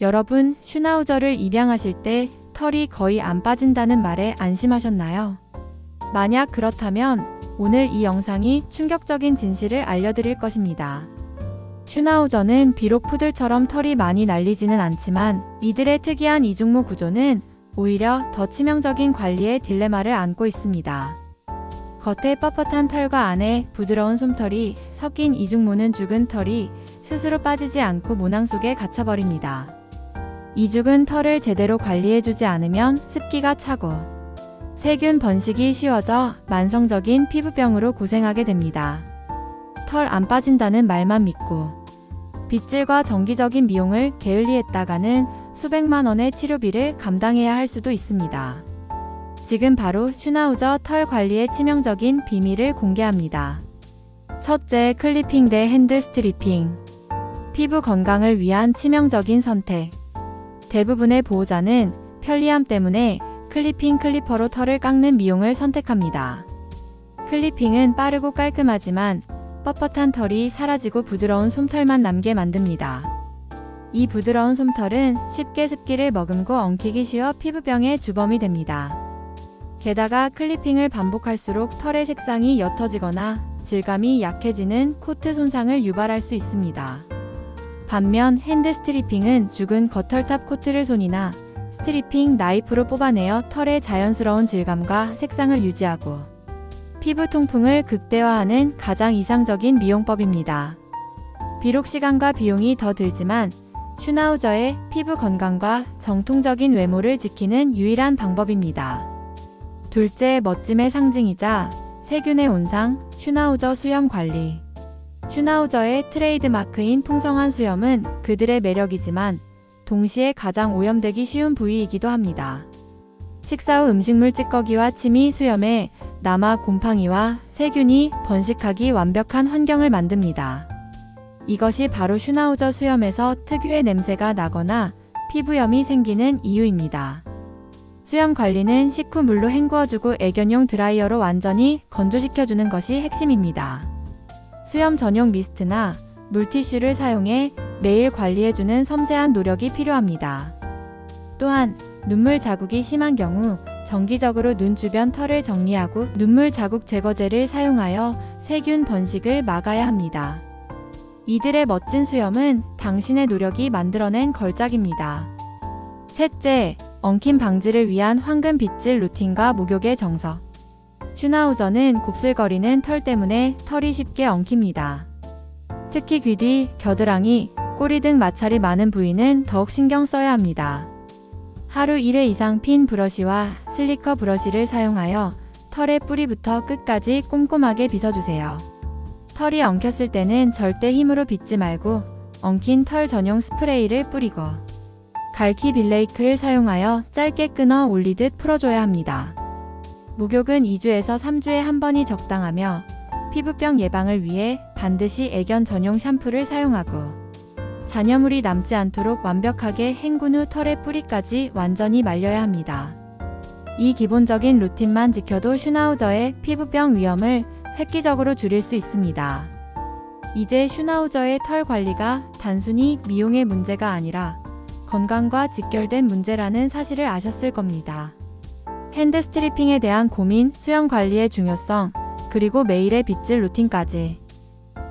여러분, 슈나우저를 입양하실 때 털이 거의 안 빠진다는 말에 안심하셨나요? 만약 그렇다면 오늘 이 영상이 충격적인 진실을 알려드릴 것입니다. 슈나우저는 비록 푸들처럼 털이 많이 날리지는 않지만 이들의 특이한 이중모 구조는 오히려 더 치명적인 관리의 딜레마를 안고 있습니다. 겉에 뻣뻣한 털과 안에 부드러운 솜털이 섞인 이중모는 죽은 털이 스스로 빠지지 않고 모낭 속에 갇혀버립니다. 이죽은 털을 제대로 관리해주지 않으면 습기가 차고 세균 번식이 쉬워져 만성적인 피부병으로 고생하게 됩니다. 털 안 빠진다는 말만 믿고 빗질과 정기적인 미용을 게을리했다가는 수백만 원의 치료비를 감당해야 할 수도 있습니다. 지금 바로 슈나우저 털 관리의 치명적인 비밀을 공개합니다. 첫째, 클리핑 대 핸드 스트리핑. 피부 건강을 위한 치명적인 선택. 대부분의 보호자는 편리함 때문에 클리핑 클리퍼로 털을 깎는 미용을 선택합니다. 클리핑은 빠르고 깔끔하지만 뻣뻣한 털이 사라지고 부드러운 솜털만 남게 만듭니다. 이 부드러운 솜털은 쉽게 습기를 머금고 엉키기 쉬워 피부병의 주범이 됩니다. 게다가 클리핑을 반복할수록 털의 색상이 옅어지거나 질감이 약해지는 코트 손상을 유발할 수 있습니다. 반면 핸드 스트리핑은 죽은 겉털탑 코트를 손이나 스트리핑 나이프로 뽑아내어 털의 자연스러운 질감과 색상을 유지하고 피부 통풍을 극대화하는 가장 이상적인 미용법입니다. 비록 시간과 비용이 더 들지만 슈나우저의 피부 건강과 정통적인 외모를 지키는 유일한 방법입니다. 둘째, 멋짐의 상징이자 세균의 온상, 슈나우저 수염 관리. 슈나우저의 트레이드 마크인 풍성한 수염은 그들의 매력이지만 동시에 가장 오염되기 쉬운 부위이기도 합니다. 식사 후 음식물 찌꺼기와 침이 수염에 남아 곰팡이와 세균이 번식하기 완벽한 환경을 만듭니다. 이것이 바로 슈나우저 수염에서 특유의 냄새가 나거나 피부염이 생기는 이유입니다. 수염 관리는 식후 물로 헹구어주고 애견용 드라이어로 완전히 건조시켜주는 것이 핵심입니다. 수염 전용 미스트나 물티슈를 사용해 매일 관리해주는 섬세한 노력이 필요합니다. 또한 눈물 자국이 심한 경우 정기적으로 눈 주변 털을 정리하고 눈물 자국 제거제를 사용하여 세균 번식을 막아야 합니다. 이들의 멋진 수염은 당신의 노력이 만들어낸 걸작입니다. 셋째, 엉킴 방지를 위한 황금 빗질 루틴과 목욕의 정석. 슈나우저는 곱슬거리는 털 때문에 털이 쉽게 엉킵니다. 특히 귀 뒤, 겨드랑이, 꼬리 등 마찰이 많은 부위는 더욱 신경 써야 합니다. 하루 1회 이상 핀 브러쉬와 슬리커 브러쉬를 사용하여 털의 뿌리부터 끝까지 꼼꼼하게 빗어주세요. 털이 엉켰을 때는 절대 힘으로 빗지 말고 엉킨 털 전용 스프레이를 뿌리고 갈키 빌레이크를 사용하여 짧게 끊어 올리듯 풀어줘야 합니다. 목욕은 2주에서 3주에 한 번이 적당하며 피부병 예방을 위해 반드시 애견 전용 샴푸를 사용하고 잔여물이 남지 않도록 완벽하게 헹군 후 털의 뿌리까지 완전히 말려야 합니다. 이 기본적인 루틴만 지켜도 슈나우저의 피부병 위험을 획기적으로 줄일 수 있습니다. 이제 슈나우저의 털 관리가 단순히 미용의 문제가 아니라 건강과 직결된 문제라는 사실을 아셨을 겁니다. 핸드 스트리핑에 대한 고민, 수영 관리의 중요성, 그리고 매일의 빗질 루틴까지.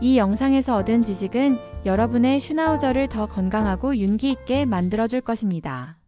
이 영상에서 얻은 지식은 여러분의 슈나우저를 더 건강하고 윤기 있게 만들어줄 것입니다.